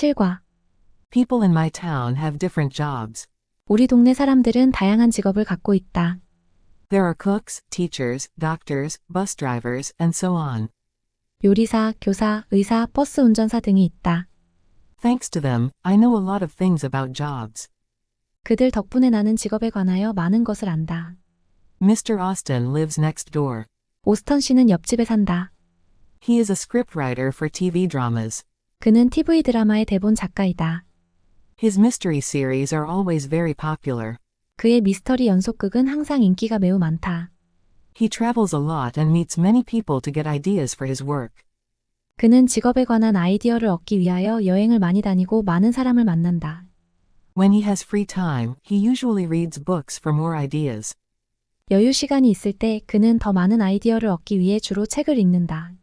7과 People in my town have different jobs. 우리 동네 사람들은 다양한 직업을 갖고 있다. There are cooks, teachers, doctors, bus drivers, and so on. 요리사, 교사, 의사, 버스 운전사 등이 있다. Thanks to them, I know a lot of things about jobs. 그들 덕분에 나는 직업에 관하여 많은 것을 안다. Mr. Austin lives next door. 오스턴 씨는 옆집에 산다. He is a scriptwriter for TV dramas. 그는 TV 드라마의 대본 작가이다. His mystery series are always very popular. 그의 미스터리 연속극은 항상 인기가 매우 많다. He travels a lot and meets many people to get ideas for his work. 그는 직업에 관한 아이디어를 얻기 위하여 여행을 많이 다니고 많은 사람을 만난다. When he has free time, he usually reads books for more ideas. 여유 시간이 있을 때 그는 더 많은 아이디어를 얻기 위해 주로 책을 읽는다.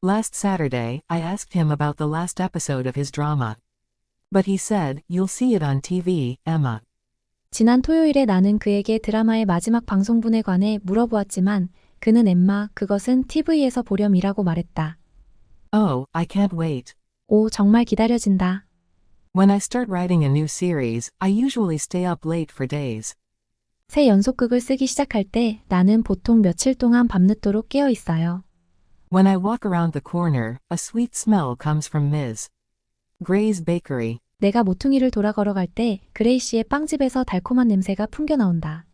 Last Saturday, I asked him about the last episode of his drama. But he said, You'll see it on TV, Emma. 지난 토요일에 나는 그에게 드라마의 마지막 방송분에 관해 물어보았지만 그는 엠마, 그것은 TV에서 보렴이라고 말했다. Oh, I can't wait. 오, 정말 기다려진다. When I start writing a new series, I usually stay up late for days. 새 연속극을 쓰기 시작할 때 나는 보통 며칠 동안 밤늦도록 깨어 있어요. When I walk around the corner, a sweet smell comes from Ms. Gray's Bakery. 내가 모퉁이를 돌아 걸어갈 때 그레이 씨의 빵집에서 달콤한 냄새가 풍겨 나온다.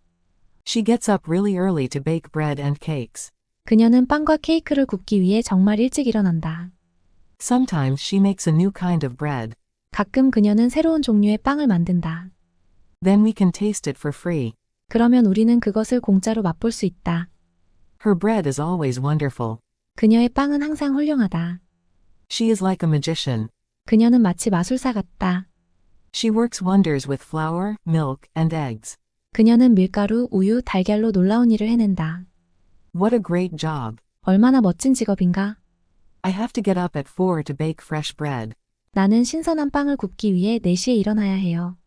She gets up really early to bake bread and cakes. 그녀는 빵과 케이크를 굽기 위해 정말 일찍 일어난다. Sometimes she makes a new kind of bread. 가끔 그녀는 새로운 종류의 빵을 만든다. Then we can taste it for free. 그러면 우리는 그것을 공짜로 맛볼 수 있다. Her bread is always wonderful. 그녀의 빵은 항상 훌륭하다. She is like a magician. 그녀는 마치 마술사 같다. She works wonders with flour, milk, and eggs. 그녀는 밀가루, 우유, 달걀로 놀라운 일을 해낸다. What a great job. 얼마나 멋진 직업인가? I have to get up at 4 to bake fresh bread. 나는 신선한 빵을 굽기 위해 4시에 일어나야 해요.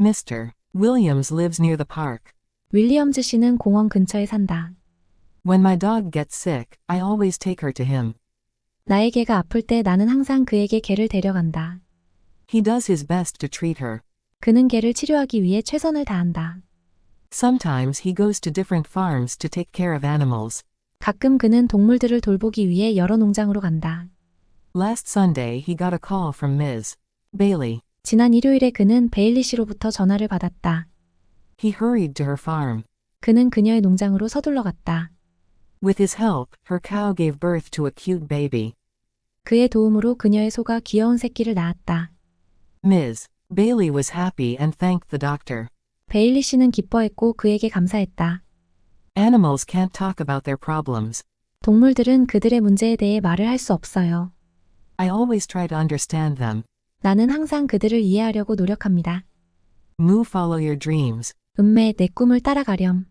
Mr. Williams lives near the park. 윌리엄즈 씨는 공원 근처에 산다. When my dog gets sick, I always take her to him. 나의 개가 아플 때 나는 항상 그에게 개를 데려간다. He does his best to treat her. 그는 개를 치료하기 위해 최선을 다한다. Sometimes he goes to different farms to take care of animals. 가끔 그는 동물들을 돌보기 위해 여러 농장으로 간다. Last Sunday he got a call from Ms. Bailey. 지난 일요일에 그는 베일리 씨로부터 전화를 받았다. He hurried to her farm. 그는 그녀의 농장으로 서둘러 갔다. With his help, her cow gave birth to a cute baby. 그의 도움으로 그녀의 소가 귀여운 새끼를 낳았다. Ms. Bailey was happy and thanked the doctor. 베일리 씨는 기뻐했고 그에게 감사했다. Animals can't talk about their problems. 동물들은 그들의 문제에 대해 말을 할 수 없어요. I always try to understand them. 나는 항상 그들을 이해하려고 노력합니다. Moo follow your dreams. 음매 내 꿈을 따라가렴.